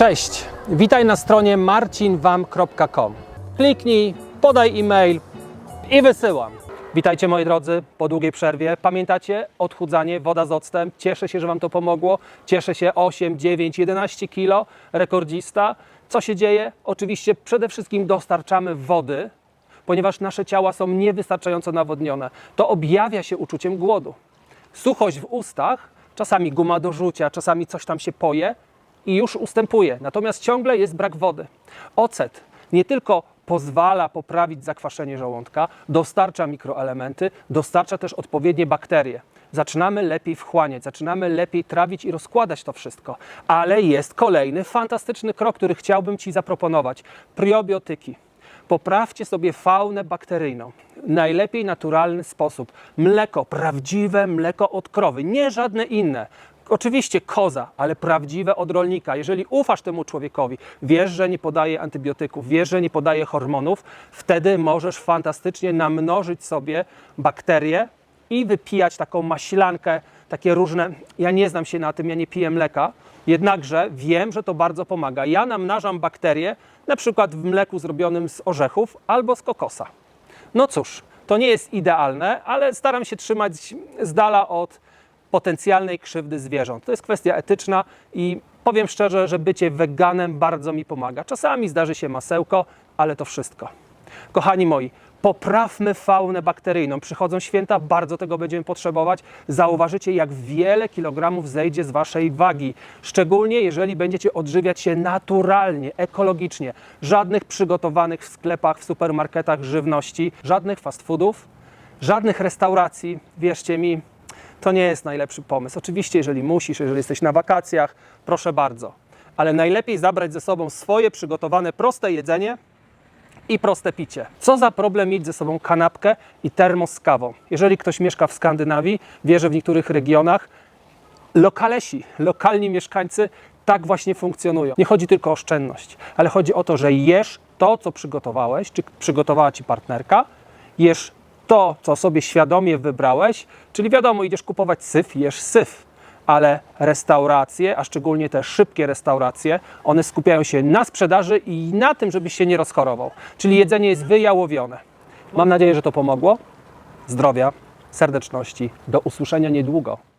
Cześć, witaj na stronie marcinwam.com. Kliknij, podaj e-mail i wysyłam. Witajcie moi drodzy po długiej przerwie. Pamiętacie odchudzanie, woda z octem? Cieszę się, że Wam to pomogło. Cieszę się 8, 9, 11 kilo, rekordzista. Co się dzieje? Oczywiście przede wszystkim dostarczamy wody, ponieważ nasze ciała są niewystarczająco nawodnione. To objawia się uczuciem głodu. Suchość w ustach, czasami guma do rzucia, czasami coś tam się poje i już ustępuje. Natomiast ciągle jest brak wody. Ocet nie tylko pozwala poprawić zakwaszenie żołądka, dostarcza mikroelementy, dostarcza też odpowiednie bakterie. Zaczynamy lepiej wchłaniać, zaczynamy lepiej trawić i rozkładać to wszystko. Ale jest kolejny fantastyczny krok, który chciałbym Ci zaproponować. Probiotyki. Poprawcie sobie faunę bakteryjną. Najlepiej naturalny sposób. Mleko, prawdziwe mleko od krowy, nie żadne inne. Oczywiście koza, ale prawdziwe od rolnika. Jeżeli ufasz temu człowiekowi, wiesz, że nie podaje antybiotyków, wiesz, że nie podaje hormonów, wtedy możesz fantastycznie namnożyć sobie bakterie i wypijać taką maślankę, takie różne. Ja nie znam się na tym, ja nie piję mleka, jednakże wiem, że to bardzo pomaga. Ja namnażam bakterie na przykład w mleku zrobionym z orzechów albo z kokosa. No cóż, to nie jest idealne, ale staram się trzymać z dala od potencjalnej krzywdy zwierząt. To jest kwestia etyczna i powiem szczerze, że bycie weganem bardzo mi pomaga. Czasami zdarzy się masełko, ale to wszystko. Kochani moi, poprawmy faunę bakteryjną. Przychodzą święta, bardzo tego będziemy potrzebować. Zauważycie, jak wiele kilogramów zejdzie z waszej wagi. Szczególnie jeżeli będziecie odżywiać się naturalnie, ekologicznie. Żadnych przygotowanych w sklepach, w supermarketach żywności, żadnych fast foodów, żadnych restauracji. Wierzcie mi, to nie jest najlepszy pomysł. Oczywiście, jeżeli musisz, jeżeli jesteś na wakacjach, proszę bardzo. Ale najlepiej zabrać ze sobą swoje przygotowane proste jedzenie i proste picie. Co za problem mieć ze sobą kanapkę i termos z kawą? Jeżeli ktoś mieszka w Skandynawii, wie, że w niektórych regionach lokalesi, lokalni mieszkańcy tak właśnie funkcjonują. Nie chodzi tylko o oszczędność, ale chodzi o to, że jesz to, co przygotowałeś, czy przygotowała ci partnerka, jesz to, co sobie świadomie wybrałeś, czyli wiadomo, idziesz kupować syf, jesz syf, ale restauracje, a szczególnie te szybkie restauracje, one skupiają się na sprzedaży i na tym, żebyś się nie rozchorował. Czyli jedzenie jest wyjałowione. Mam nadzieję, że to pomogło. Zdrowia, serdeczności. Do usłyszenia niedługo.